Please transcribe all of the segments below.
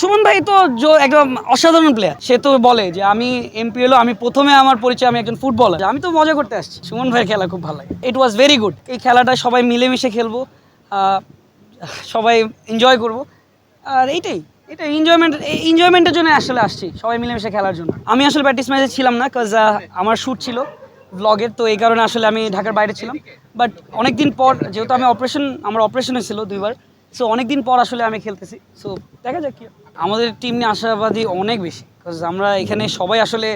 সুমন ভাই তো একদম অসাধারণ প্লেয়ার সে তো বলে যে আমি এমপিএল আমি প্রথমে আমার পরিচয়, আমি একজন ফুটবলার আমি তো মজা করতে আসছি। সুমন ভাইয়ের খেলা খুব ভালো লাগে। ইট ওয়াজ ভেরি গুড এই খেলাটা সবাই মিলেমিশে খেলব। সবাই এনজয় করব। আর এইটাই। এটা এনজয়মেন্ট এনজয়মেন্টের জন্য আসলে আসছি, সবাই মিলেমিশে খেলার জন্য। আমি আসলে প্র্যাকটিস ম্যাচে ছিলাম না কাজ আমার শ্যুট ছিল ব্লগের তো এই কারণে আসলে আমি ঢাকার বাইরে ছিলাম। বাট অনেকদিন পর, যেহেতু আমি অপারেশন আমার অপারেশন ছিল দুইবার সো অনেকদিন পর আসলে আমি খেলতেছি। সো দেখা যাক কি আমাদের টিম নিয়ে আশাবাদী অনেক বেশি। বিকজ আমরা এখানে সবাই আসলে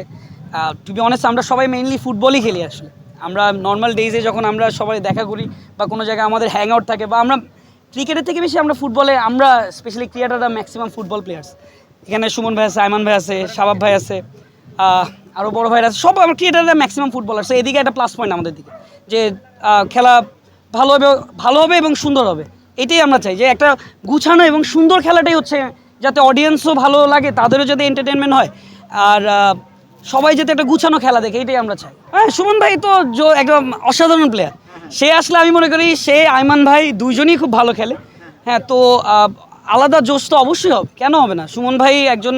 টু বি অনেস্ট আমরা সবাই মেইনলি ফুটবলই খেলি আসলে। আমরা নর্মাল ডেইজে যখন আমরা সবাই দেখা করি বা কোনো জায়গায় আমাদের হ্যাং আউট থাকে বা আমরা ক্রিকেটের থেকে বেশি আমরা ফুটবলে আমরা স্পেশালি ক্রিকেটাররা ম্যাক্সিমাম ফুটবল প্লেয়ার্স এখানে সুমন ভাই আছে আয়মান ভাই আছে, শাবাব ভাই আছে আরও বড় ভাইরা আছে। সব আমার ক্রিকেটাররা ম্যাক্সিমাম ফুটবলার সো এদিকে একটা প্লাস পয়েন্ট আমাদের দিকে। যে খেলা ভালো হবে ভালো হবে এবং সুন্দর হবে। এটাই আমরা চাই যে একটা গুছানো এবং সুন্দর খেলাটাই হচ্ছে যাতে অডিয়েন্সও ভালো লাগে, তাদেরও যাতে এন্টারটেনমেন্ট হয়। আর সবাই যাতে একটা গুছানো খেলা দেখে, এটাই আমরা চাই। হ্যাঁ সুমন ভাই তো একদম অসাধারণ প্লেয়ার সে আসলে আমি মনে করি সে, আইমান ভাই দুইজনই খুব ভালো খেলে। হ্যাঁ তো আলাদা জোশ তো অবশ্যই হবে। কেন হবে না? সুমন ভাই একজন,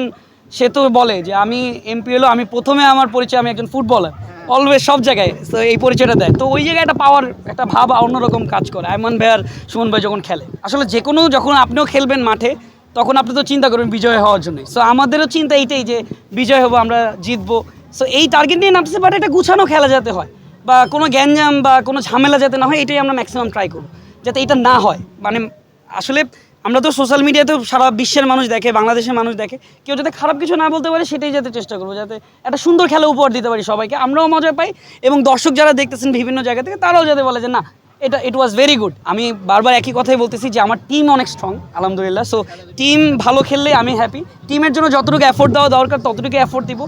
সে তো বলে যে আমি এমপিএলও আমি প্রথমে আমার পরিচয়, আমি একজন ফুটবলার অলওয়েজ সব জায়গায়। তো এই পরিচয়টা দেয়। তো ওই জায়গায় একটা পাওয়ার একটা ভাব অন্যরকম কাজ করে। আইমান ভাই আর সুমন ভাই যখন খেলে। আসলে যে কোনো যখন আপনিও খেলবেন মাঠে, তখন আপনি তো চিন্তা করবেন বিজয় হওয়ার জন্যই। সো আমাদেরও চিন্তা এইটাই যে বিজয় হব, আমরা জিতবো। সো এই টার্গেট নিয়ে নামতেছে বাট এটা গুছানো খেলা যাতে হয়। বা কোনো গ্যাঞ্জাম বা কোনো ঝামেলা যাতে না হয়, এটাই আমরা ম্যাক্সিমাম ট্রাই করব। যাতে এটা না হয়। মানে আসলে আমরা তো সোশ্যাল মিডিয়াতেও সারা বিশ্বের মানুষ দেখে, বাংলাদেশের মানুষ দেখে। কেউ যাতে খারাপ কিছু না বলতে পারে, সেটাই যাতে চেষ্টা করব, যাতে একটা সুন্দর খেলা উপহার দিতে পারি সবাইকে। আমরাও মজা পাই এবং দর্শক যারা দেখতেছেন বিভিন্ন জায়গা থেকে, তারাও যাতে বলে যে, না, এটা ইট ওয়াজ ভেরি গুড আমি বারবার একই কথাই বলতেছি যে, আমার টিম অনেক স্ট্রং আলহামদুলিল্লাহ। সো টিম ভালো খেললে আমি হ্যাপি টিমের জন্য যতটুকু এফোর্ট দেওয়া দরকার ততটুকু এফোর্ট দিব।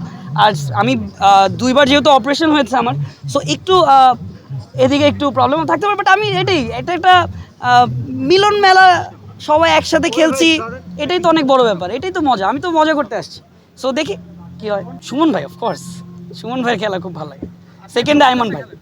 আর আমি দুইবার যেহেতু অপারেশন হয়েছে আমার সো একটু এদিকে একটু প্রবলেম থাকতে পারে বাট আমি এটাই, এটা একটা মিলন মেলা সবাই একসাথে খেলছি। এটাই তো অনেক বড় ব্যাপার এটাই তো মজা। আমি তো মজা করতে আসছি। সো দেখি কি হয়। সুমন ভাই অফকোর্স সুমন ভাইয়ের খেলা খুব ভালো লাগে। সেকেন্ডে আইমান ভাই।